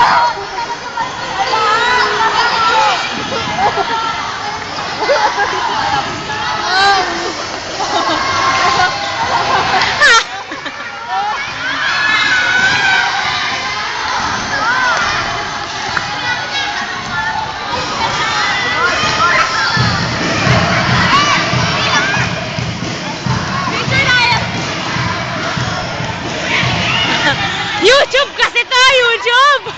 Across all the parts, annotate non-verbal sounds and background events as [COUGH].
Oh!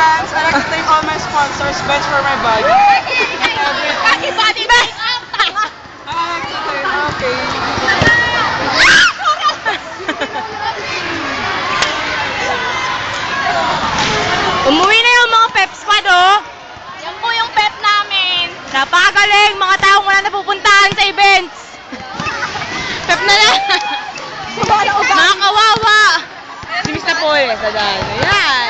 fans, I'd like to thank all my sponsors, Bench for my body. Kaki body thank, okay. [LAUGHS] Umuwi na yung mga pep squad, oh! Yan po yung pet namin. Napakagaling, mga taong wala napupuntahan sa events. [LAUGHS] Pep na lang. mga kawawa. Si Mr. Paul, sa daan. Ayan.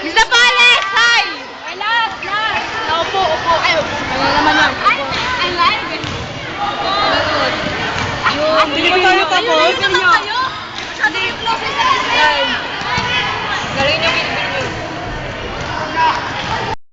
Poles. Mr. Pales, hi! Ay, last, last. Opo, opo. Ay, ano naman yan? Ay, ay, live. Hindi pa tayo tapos. Ayun naman kayo.